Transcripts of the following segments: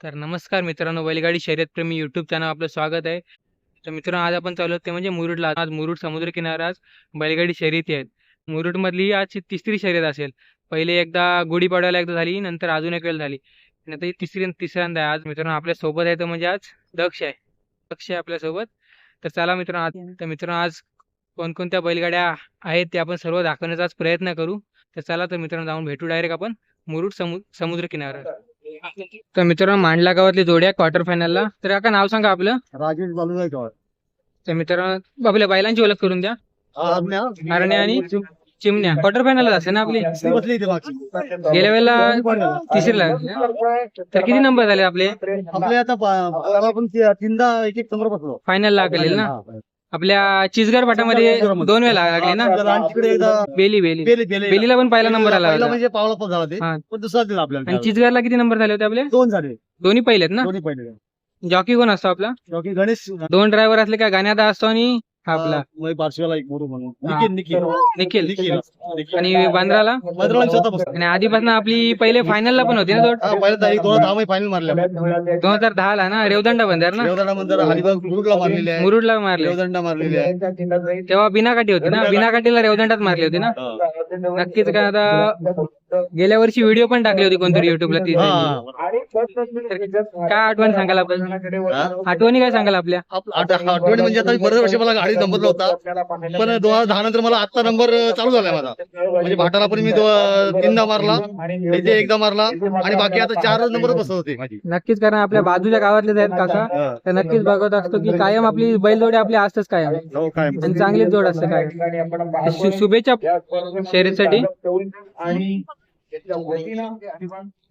तर नमस्कार मित्रांनो बैलगाडी शर्यतप्रेमी यूट्यूब चॅनल आपलं स्वागत आहे. तर मित्रांनो आज आपण चालू ते म्हणजे मुरुडला. आज मुरुड समुद्र किनारा आज बैलगाडी शर्यती आहेत. मुरुडमधली आज तिसरी शर्यत असेल. पहिले एकदा गुढीपाडव्याला एकदा झाली नंतर अजून एक वेळ झाली. ही तिसरी तिसऱ्यांदा आहे. आज मित्रांनो आपल्यासोबत आहे तर म्हणजे आज दक्ष आहे. दक्ष आहे आपल्यासोबत तर चला मित्रांनो आज तर मित्रांनो आज कोणकोणत्या बैलगाड्या आहेत ते आपण सर्व दाखवण्याचा आज प्रयत्न करू. तर चला तर मित्रांनो जाऊन भेटू डायरेक्ट आपण मुरुड समु समुद्र किनारा तर मित्रांनो मांडला गावातली जोडी आहे क्वार्टर फायनलला तर काका नाव सांगा आपलं. राजेश बालूराय तर मित्रांनो आपल्या बैलांची ओळख करून द्या. हरण्या आणि चिमण्या. क्वार्टर फायनलच असेल ना आपली. गेल्या वेळेला तिसरीला. तर किती नंबर झाले आपले? आपले आता तीनदा एक एक नंबर बसलो फायनल लागलेल ना? आपल्या चिचगर फाटामध्ये दोन वेळा लागले ना? त्याला आणि तिकडे एकदा बेली बेली. बेले बेले बेलीला पण पहिला नंबर आला पहिला होता. म्हणजे पावला पण झाला ते. हा. पण दुसरा दिला आपल्याला आणि. चिचगरला किती नंबर झाले होते आपले? दोन झाले. दोन्ही पहिलेत ना? दोन्ही पहिले जॉकी कोण असतो आपला? बाकी गणेश. दोन ड्रायव्हर असले का गाण्यात असतो आणि हा आपला मग पार्श्वाला एक मोरू म्हणून. हा. निखिल निखिल. निखिल. निखिल. निखिल. आणि बांद्राला पंधराला स्वतः बसतो आणि आधीपासून आपली पहिले फायनलला पण होती ना हा, दोन मध्ये फायनल मारले दोन हजार दहा ला ना? रेवदंडा बंदर ना? देवदाडा अलिबाग मुरुडला मारलेले आहे. मुरुडला मारले. देवदंडा मारलेले आहे. तेव्हा बिनाकाठी होती ना? बिनाकाठीला रेवदंडात मारली होती ना. नक्कीच काय आता गेल्या वर्षी व्हिडिओ पण टाकली होती कोणतरी युट्यूबला ती. काय आठवण सांगाल आपण? हा? आठवणी काय सांगाल आपल्या? आप- आठ- आठवणी म्हणजे आता बरेच वर्ष मला गाडी नंबर नव्हता पण दोन हजार दहा नंतर मला आता नंबर चालू झालाय माझा. म्हणजे भाटाला पण मी दो- तीनदा मारला इथे एकदा मारला आणि बाकी आता चार नंबर बसत होते माझी. नक्कीच कारण आपल्या बाजूच्या गावातलेच आहेत काका. तर नक्कीच बघत असतो की कायम आपली बैलजोडी आपली असतेच कायम. हो चांगलीच जोड असते काय शुभेच्छा. शर्यतीसाठी?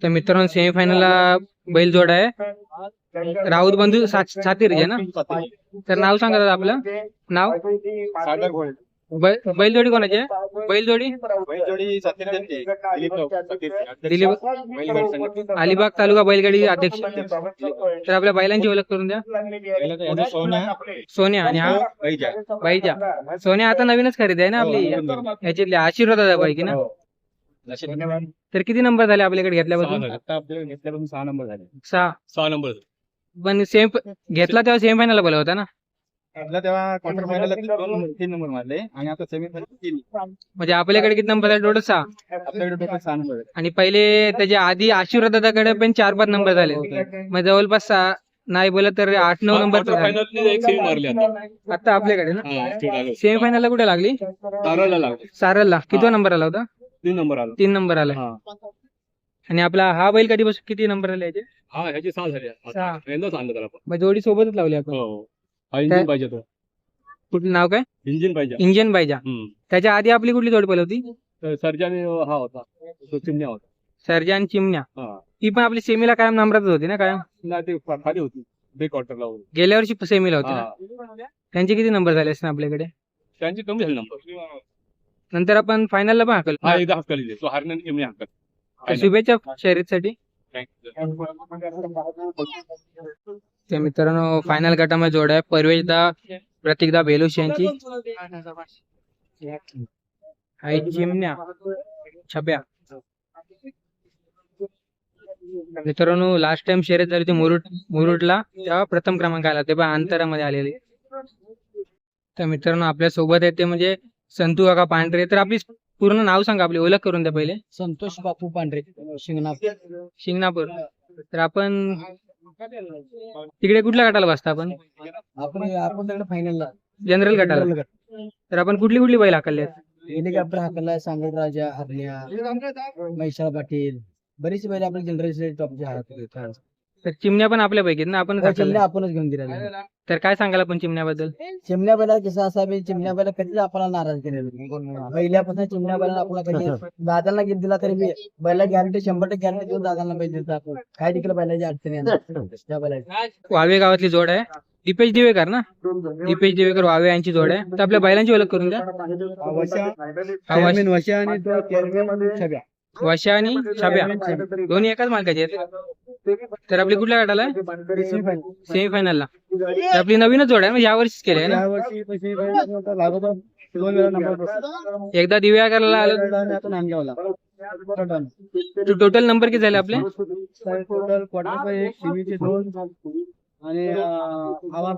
तर मित्रांनो सेमीफायनलला बैल जोड आहे. राऊत बंधू सा- सातीरचे ना? तर नाव सांगा आपलं. नाव? सागर घोळे. बै- बैलजोडी कोणाची आहे? बैलजोडी? दिलीप अलिबाग तालुका बैलगाडी अध्यक्ष. तर आपल्या बैलांची ओळख करून द्या. सोन्या आणि हा? बाईजा सोन्या आता नवीनच खरेदी आहे ना आपली? याच्यातली आशीर्वादा पैकी ना? तर किती नंबर झाले आपल्याकडे घेतल्यापासून आता आपल्याला घेतल्यापासून सहा नंबर झाले. सहा. सहा नंबर. पण सेम घेतला तेव्हा सेमी फायनल बोला होता ना? आपला तेव्हा क्वार्टर फायनल दोन तीन नंबर मारले. आणि आता सेमी फायनल तीन. म्हणजे आपल्याकडे किती नंबर झाले टोटल सहा. आपल्याकडे टोटल सहा नंबर आणि पहिले त्याच्या आधी आशीर्वाद दादाकडे पण चार पाच नंबर झाले. मग जवळपास सहा. नाही बोलत तर आठ नऊ नंबर आता. आता आपल्याकडे ना? सेमी फायनलला कुठे लागली? सारलला कितवा नंबर आला होता? तीन नंबर आला. तीन नंबर आला. हा. आणि आपला हा बैल कधीपासून किती नंबर आले याचे? हा ह्याची सहा झाली. जोडी सोबतच लावली आपण. हो? इंजिन पाहिजे तो. कुठलं नाव काय? इंजिन पाहिजे. इंजिन पाहिजे. हम्म. त्याच्या आधी आपली कुठली जोड पहिली होती तर सर्जाने हा होता. तो चिमण्या होता. सर्जा आणि चिमण्या. हा. ती पण आपली सेमीला कायम नंबरातच होती ना कायम? नाही ते खा- खाली होती. क्वार्टरला गेल्या वर्षी सेमीला होती ना? हा. त्यांचे किती नंबर झाले असतील आपल्याकडे? त्यांची कमी झाली नंबर नंतर आपण फायनलला पण हाकल. हा एकदा तो. हरण्याने शुभेच्छा शर्यतीसाठी. तर मित्रांनो फायनल गटामध्ये जोड आहे परवेशदा प्रतीकदा बेलुश यांची आई चिमण्या छब्या. मित्रांनो लास्ट टाइम शर्यत झाली होती मुरुड मुरुडला तेव्हा प्रथम क्रमांक आला ते पण अंतरामध्ये आलेले. तर मित्रांनो आपल्यासोबत आहे ते म्हणजे संतू काका पांढरे. तर आपली पूर्ण नाव सांगा आपली ओळख करून द्या पहिले. संतोष बापू पांढरे शिंगणापूर. शिंगणापूर. तर आपण तिकडे कुठल्या गटाला बसता आपण? आपण आपण तिकडे फायनलला जनरल गटाला. तर आपण कुठली कुठली बैल हाकलली हेलिकॉप्टर हाकलला सांगल राजा हरण्या मैशाळ पाटील. बरीचशी बैल आपल्या जनरल टॉपचे आहेत. तर चिमण्या पण आपल्यापैकी आहेत ना आपण चिमण्या आपणच घेऊन दिलेला तर काय सांगाल आपण चिमण्याबद्दल? चिमण्या बैला कसं असावे चिमण्या बैला कधीच आपल्याला नाराज केलेलं पहिल्यापासून चिमण्या बैला आपला कधी दादांना घेत दिला तरी मी बैला गॅरंटी शंभर टक्के गॅरंटी देऊन दादांना पैसे देतो आपण. काय देखील बैलाची अडचणी त्या बैलाची. वावे गावातली जोड आहे. दीपेश दिवेकर ना? दीपेश दिवेकर वावे यांची जोड आहे. तर आपल्या बैलांची ओळख करून द्या. हा, वश- आणि वशा आणि छाप्या दोन्ही एकाच मालकाचे आहेत. तर आपली कुठल्या गटाला आहे? तर आपली नवीनच जोड आहे म्हणजे ना या वर्षीच केली आहे ना? एकदा दिव्याकरला आलं. टोटल नंबर किती झाले आपले? टोटल क्वार्टर दोन आणि आवाज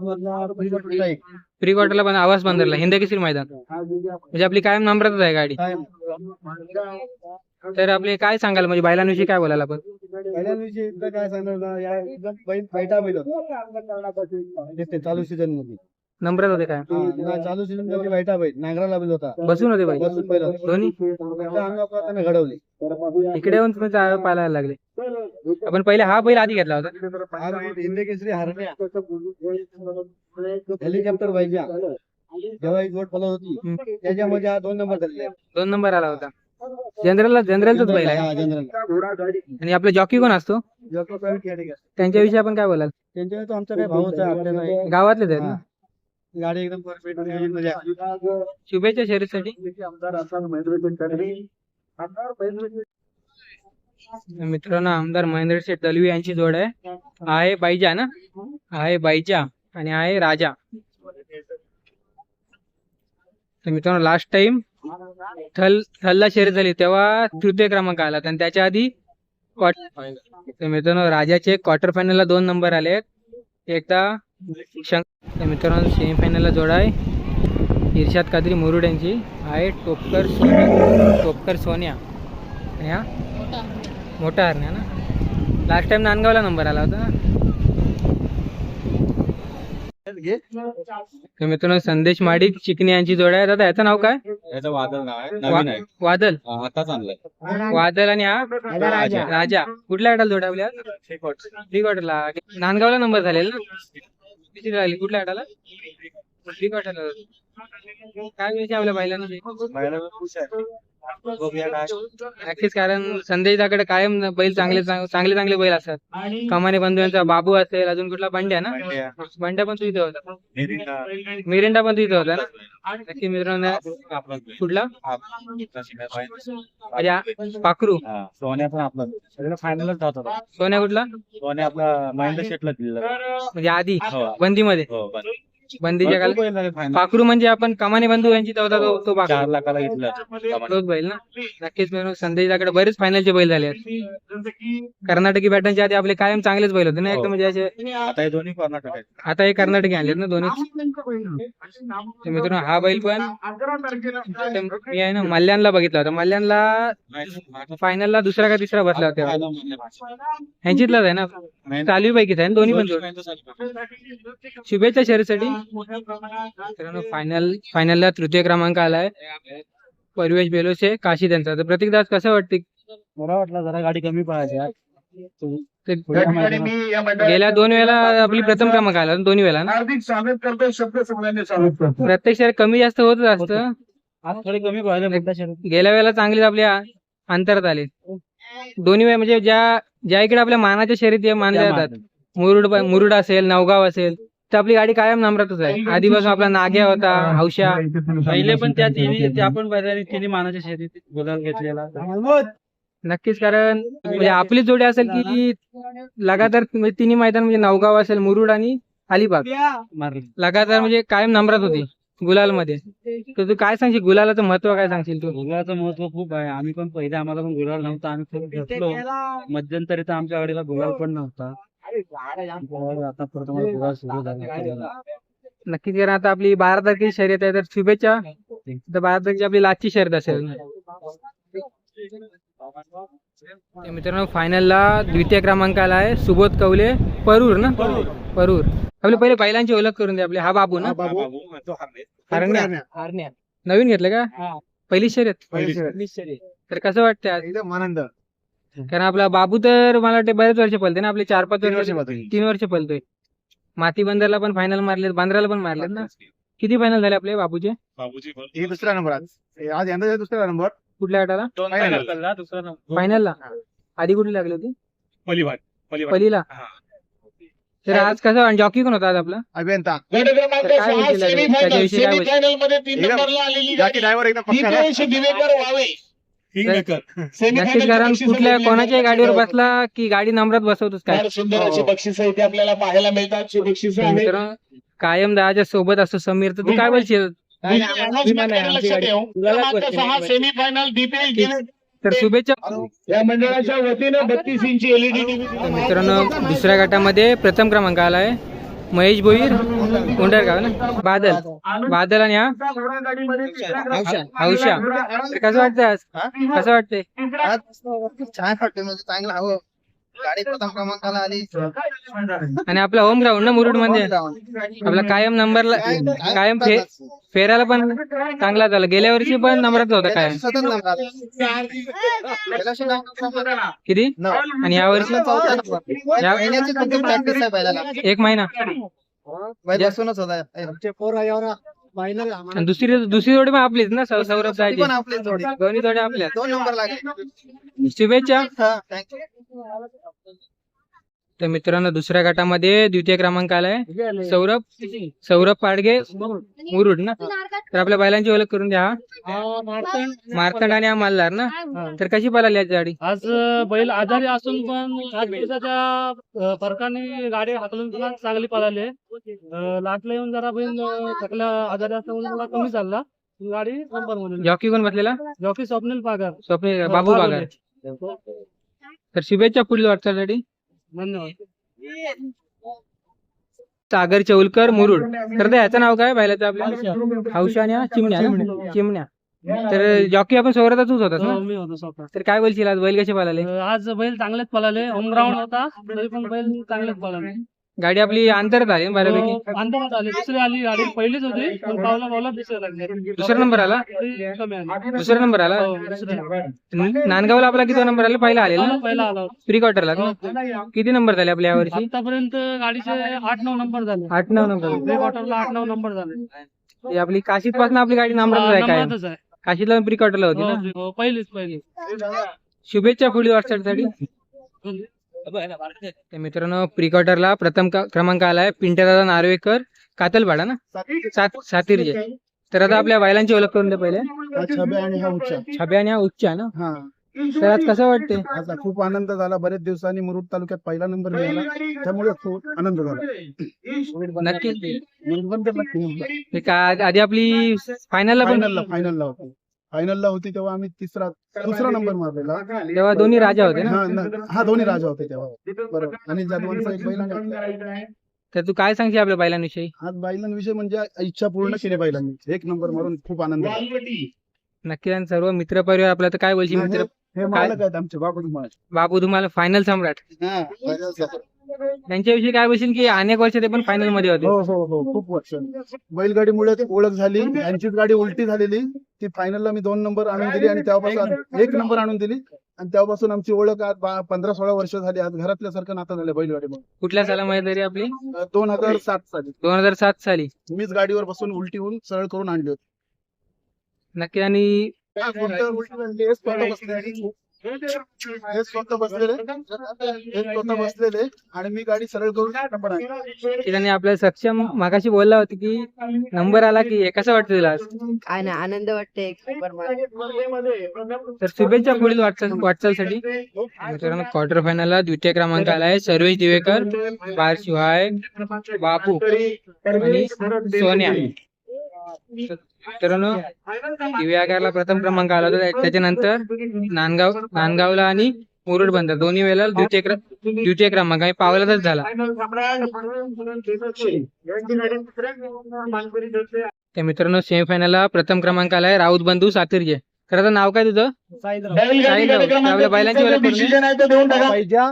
एक प्री क्वार्टरला पण आवाज बंदरला हिंद केसरी मैदान. म्हणजे आपली कायम नंबरातच आहे गाडी. तर आपले काय सांगाल? म्हणजे बैलांविषयी काय बोलायला आपण? एकदा काय सांगणार ना या बैल बैल चालू सीझनमध्ये. नंबरात होते काय? हा, ना चालू सीझनमध्ये बैठा बैल नांगराला बैल होता. बसून होते बैल? बसून बैल होता. दोन्ही आपलं त्यानं घडवले. इकडे येऊन तुम्ही पाहायला लागले. आपण पहिले हा बैल आधी घेतला होता. आज हिंद केसरी हरण्या. हेलिकॉप्टर पाहिजे जेव्हा एक जोड पलत होती त्याच्यामध्ये हा दोन नंबर झालेले दोन नंबर आला होता. जनरलला जनरलचाच बैल आहे. हा, जनरल आणि आपला जॉकी कोण असतो. त्यांच्याविषयी आपण काय बोलाल? त्यांच्यावर तो आमचा काही भावच आहे आपल्याला एक- गावातलेच आहेत ना? हा. गाडी एकदम परफेक्टमध्ये आहे. शुभेच्छा शर्यतीसाठी. मित्रांनो आमदार महेंद्र शेठ दलवी यांची जोड आहे. आहे बाईजा ना? आहे बाईजा आणि आहे राजा. तर मित्रांनो लास्ट टाइम थल थलला शर्यत झाली. तेव्हा तृतीय क्रमांक आला. आणि त्याच्या आधी मित्रांनो राजाचे क्वार्टर फायनलला दोन नंबर आले. एकदा शंक तर मित्रांनो सेमीफायनलला जोड आहे इर्शाद कादरी मुरुड यांची. आहे टोपकर सोन्या. टोपकर सोन्या. मोठा हरण्या ना? लास्ट टाइम नांदगावला नंबर आला होता ना? मित्रांनो संदेश माडिक चिकनी यांची जोड आहे. दादा याचं नाव काय? याचं वादळ नाव आहे. वा- नवीन आहे. वादल हा, आताच आणलंय. वादल आणि हा राजा. राजा. कुठल्या गटाला जोड आपल्या थ्री क्वार्टरला नांदगावला नंबर झालेला ना? किती झाली कुठल्या गटाला? थ्री क्वार्टरला काय विषय आपल्या बैलांना नक्कीच कारण संदेशाकडे कायम बैल चांगले चांग- चांगले चांगले बैल असतात. कमाने बंधू यांचा बाबू असेल अजून कुठला बंड्या ना? बंड्या. पण तुझी होता. मिरिंडा. पण तुझी होता ना? नक्की मित्रांनो कुठला? म्हणजे हा पाखरू सोन्या पण आपला. फायनलच जात होता सोन्या कुठला? सोन्या आपला महेंद्र शेटला दिलेला. म्हणजे आधी हो. बंदीमध्ये. हो काळात फायनल पाखरू म्हणजे आपण कमाने बंधू यांची तो होता तो तो चार पाखरू लाखाला घेतला. तोच बैल ना? नक्कीच मित्रांनो संदेशाकडे बरेच फायनलचे बैल झाले आहेत. कर्नाटकी बॅटनच्या आधी आपले कायम चांगलेच बैल होते ना एकदम म्हणजे असे आता हे दोन्ही कर्नाटक आहेत. आता हे कर्नाटकी आणलेत ना दोन्ही. तर मित्रांनो हा बैल पण ते मी आहे ना मल्ल्याणला बघितला होता. मल्ल्याणला फायनलला दुसरा का तिसरा बसला होता? ह्यांच्यातलाच आहे ना? चालू पैकीच आहे ना दोन्ही पण जोड. शुभेच्छा शहरीसाठी. मित्रांनो फायनल फायनलला तृतीय क्रमांक आलाय. परवेश बेलोसे काशी त्यांचा. तर प्रतीक दास कसं वाटते मला वाटलं जरा गाडी कमी पळायची ते गेल्या दोन वेळेला आपली प्रथम क्रमांक आला दोन्ही वेळेला ना? हार्दिक स्वागत करतोय शब्द सगळ्यांनी चालू करतो प्रत्येक शहर कमी जास्त होतच असतं. आज थोडी कमी गेल्या वेळेला चांगले आपल्या अंतरात आले. दोन्ही वेळ म्हणजे ज्या ज्या इकडे आपल्या मानाच्या शर्यती मानल्या जातात. मुरुड मुरुड असेल नवगाव असेल तर आपली गाडी कायम नम्रातच आहे. आधीपासून आपला नाग्या होता हौशा. पहिले पण त्या तिन्ही त्या पण बैलांनी तिन्ही मानाच्या शर्यतीत गुलाल घेतलेला. नक्कीच कारण म्हणजे आपली जोडी असेल की लगातार म्हणजे तिन्ही मैदान म्हणजे नवगाव असेल मुरुड आणि अलिबाग. मारले. लगातार म्हणजे कायम नम्रात होती. गुलाल मध्ये तर तू काय सांगशील? गुलालाचं महत्त्व काय सांगशील तू? गुलाचं महत्त्व खूप आहे. आम्ही पण पहिले आम्हाला पण गुलाल नव्हता. आम्ही खूप घेतलो मध्यंतरी तर आमच्या गाडीला गुलाल पण नव्हता. आता परत आम्हाला गुलाल सुरू झाला. नक्कीच कारण आता आपली बारा तारखेची शर्यत आहे. तर शुभेच्छा. तर बारा तारखेची आपली लास्टची शर्यत असेल. तर मित्रांनो फायनलला द्वितीय क्रमांकाला आहे सुबोध कवले परूर ना? परूर. आपले पहिले बैलांची ओळख करून दे आपले. हा बाबू ना? हरण्या. हरण्या. नवीन घेतलं का? पहिली शर्यत. तर कसं वाटतं आज? एकदम आनंद. कारण आपला बाबू तर मला वाटतं बरेच वर्ष पलते ना आपले चार पाच तीन वर्ष. तीन वर्ष पलतोय माती बंदरला पण फायनल मारले बांद्राला पण मारलेत ना? किती फायनल झाले आपले बाबूचे? बाबूजी हे दुसरा नंबर आज. हे दुसरा नंबर कुठल्या गटाला? Final. फायनलला आधी कुठली लागली होती? हा. तर आज कसं जॉकी कोण होता आज आपला? अभियंता. गट क्रमांक काय सहा विषय लागला? सेमीफायनल त्याच्याविषयी काय सेमीफायनलमध्ये तीन एकदम नंबरला आलेली जाकी गाडी. ड्रायव्हर एकदम पक्का ना. दीपेश दिवेकर वावे. किंगमेकर नक्कीच कारण कुठल्या कोणाच्याही गाडीवर बसला की गाडी नंबरात बसवतोच काय? फार सुंदर अशी बक्षिस इथे आपल्याला पाहायला मिळतात. बक्षिस आहेत तर कायम दहाच्या सोबत असतो समीर. तर तू काय बोलशील? ठेव. क्रमांक सहा सेमीफायनल दीपेश दिवेकर तर शुभेच्छा. या मंडळाच्या वतीनं बत्तीस इंची एलईडी टीव्ही तर मित्रांनो दुसऱ्या गटामध्ये प्रथम क्रमांक आलाय महेश भोईर उंडरगाव ना? बादल. बादल आणि हा? हौशा तर कसं वाटतंय आज? कसं वाटतंय? छान वाटतं म्हणजे चांगलं हवं. गाडी प्रथम क्रमांकाला आली आणि आपला होम ग्राउंड ना मुरुडमध्ये. आपला कायम नंबरला कायम फे फेरायला पण चांगला झाला. गेल्या वर्षी पण नंबरात होता कायम. नंबर किती? आणि या वर्षी? एक महिना. बसूनच होता. आमचे पोर आणि दुसरी दुसरी जोडी पण आपलीच ना सौरभ जायची दोन्ही जोडी आपल्या दोन नंबर लागले. शुभेच्छा. हा थँक्यू तर मित्रांनो दुसऱ्या गटामध्ये द्वितीय क्रमांक आलाय. सौरभ सौरभ पाडगे मुरुड ना? तर आपल्या बैलांची ओळख करून द्या. मार्तंड आणि हा. मल्हार ना तर कशी पळाली आज गाडी? आज बैल आजारी असून पण आज दिवसाच्या अं, फरकाने गाडी हाकलून चांगली पळाली लाटला येऊन जरा बैल अं, थकल्या आजारी असल्यामुळे मला कमी चालला. गाडी नंबर जॉकी कोण बसलेला? जॉकी स्वप्नील पागार. स्वप्नील बाबू बागार तर शुभेच्छा पुढील वाटचालीसाठी धन्यवाद सागर चौलकर मुरुड. तर ते ह्याचं नाव काय? बैलाचं आपल्या हौशा आणि हा चिमण्या? चिमण्या तर जॉकी आपण हो, मी होतो स्वतः तर काय बोलशील आज? बैल कसे पळाले? आज बैल चांगलेच पळाले. होम ग्राउंड होता. तरी पण बैल चांगलेच पळाले. गाडी आपली अंतरात आली ना बऱ्यापैकी. हो, अंतरात आली. दुसरी आली गाडी पहिलीच होती. पण पावला पावला दुसरी लागली दुसरा नंबर आला? तरी कमी आली. दुसरा नंबर आला? हो, दुसरी. नांदगावला आपला किती नंबर आला? पहिला आलेला? पहिला- पहिला आला होता. प्री क्वार्टरला ना किती नंबर झाले आपल्या यावर्षी? आतापर्यंत गाडीचे आठ नऊ नंबर झाले. आठ नऊ नंबर. प्री क्वार्टरला आठ नऊ नंबर झाले. ही आपली काशीत पासून आपली गाडी नंबरात आहे काय नंबरातच आहे. काशीतला प्री क्वार्टरला होती हो, ना? हो, पहिलीच पहिली शुभेच्छा पुढील वाटचालीसाठी मित्रांनो प्री क्वार्टरला प्रथम क्रमांक आलाय पिंट्यादादा नार्वेकर कातलपाडा ना? सात तर आता आपल्या बैलांची ओळख करून दे पहिले. छब्या आणि हा उच्चा. छब्या आणि हा उच्चा ना? हा. तर आज कसं वाटते खूप आनंद झाला. बरेच दिवसांनी मुरुड तालुक्यात पहिला नंबर मिळाला. त्यामुळे खूप आनंद झाला. नक्की आधी आपली फायनलला फायनलला होती. फायनलला होती तेव्हा आम्ही तिसरा दुसरा नंबर मारलेला. तेव्हा दोन्ही राजा होते ना? हा न- हा दोन्ही राजा होते तेव्हा. बरोबर. आणि जाधवांचा एक बैल आणि. तर तू काय सांगशील आपल्या बैलांविषयी? आज बैलांविषयी म्हणजे इच्छा पूर्ण केली बैलांनी एक नंबर मारून खूप आनंद झाला. नक्की आणि सर्व मित्र परिवार आपला तर काय बोलशील मित्र? हे मालक आहेत आमचे बाबू तुम्हाला. बाबू तुम्हाला फायनल सम्राट. त्यांच्याविषयी काय बोलशील की अनेक वर्ष ते पण फायनलमध्ये होते? हो हो हो खूप वर्ष. बैलगाडीमुळे ती ओळख झाली यांचीच गाडी उलटी झालेली. ती फायनलला मी दोन नंबर आणून दिली आणि तेव्हापासून एक नंबर आणून दिली. आणि तेव्हापासून आमची ओळख आज पंधरा सोळा वर्ष झाली. आज घरातल्यासारखं नातं झालं बैलगाडी कुठल्या सालामध्ये तरी आपली? दोन हजार सात साली. दोन हजार सात साली. मीच गाडीवर बसून उलटी होऊन सरळ करून आणली होती. नक्की आणि उलटी हे स्वतः बसलेले. हे स्वतः बसलेले आणि मी गाडी सरळ करून. त्याने आपल्याला सक्षम मागाशी बोलला होती की नंबर आला की हे कसं वाटतं तुला? काय नाही आनंद वाटते एक नंबर मार- तर शुभेच्छा पुढील वाटचाल वाटचालसाठी मित्रांनो क्वार्टर फायनलला द्वितीय क्रमांक आलाय सर्वेश दिवेकर बार शिवाय बापू आणि सोन्या मित्रांनो दिव्यागारला प्रथम क्रमांक आला होता. त्या- त्याच्यानंतर नांदगाव नांदगावला आणि मुरुड बंदर. दोन्ही वेळेला द्वितीय द्वितीय क्रमांक आणि पावलातच झाला. त्या मित्रांनो सेमीफायनलला प्रथम क्रमांक आलाय राऊत बंधू सातिर्जे तर आता नाव काय तुझं?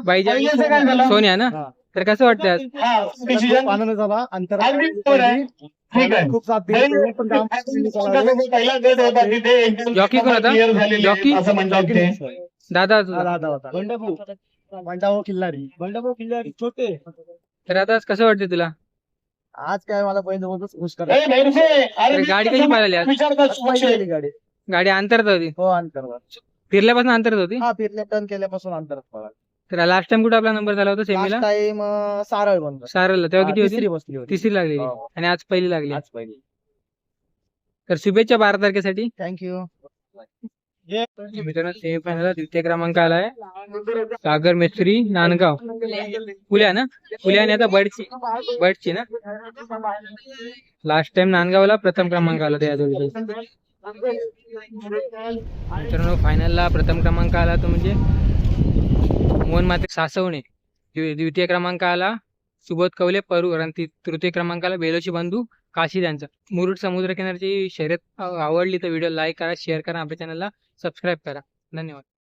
बैलांची? सोन्या ना? तर कसं वाटतं आज? हा डिसिजन आनंद झाला. अंतर आहे. ठीक आहे. खूप साथ दिली. पण काम पहिला गट होता. तिथे एकदम जॉकी कोण होता? clear झालेले जॉकी? असं म्हणतात ते. दादा तुझा. दादा होता बंडाभाऊ. किल्लारी बंडाभाऊ किल्लारी छोटे. तर आता आज कसं वाटतं तुला? आज काय मला पहिले होतच खुश ए, भैरसे, अरे तर गाडी कशी पाहिली आज. गाडी. गाडी अंतरात होती. हो अंतर्गत फिरल्यापासून अंतरात होती? हा फिरल्या टर्न केल्यापासून अंतरात पळा तर लास्ट टाइम कुठे आपला नंबर झाला होता सेमीला? टाइम सारळ बंद. सारला तेव्हा किती होती? बसली होती. तिसरी लागलेली हो. आणि आज पहिली लागली. आज पहिली. तर शुभेच्छा बारा तारखेसाठी. थँक्यू मित्रांनो सेमीफायनल द्वितीय क्रमांक आलाय सागर मिस्त्री नांदगाव. पुल्या ना? पुल्या आणि आता बडची. बडची ना? लास्ट टाइम नांदगावला प्रथम क्रमांक आला त्या जोडीचा. मित्रांनो फायनलला प्रथम क्रमांक आला तो म्हणजे मोहन माते सासवणे. द्वितीय क्रमांकाला सुबोध कवले परू आणि तृतीय क्रमांकाला बेलोची बंधू काशी त्यांचा. मुरुड समुद्रकिनारची शर्यत आवडली तर व्हिडिओ लाईक करा शेअर करा आपल्या चॅनलला सबस्क्राईब करा. धन्यवाद.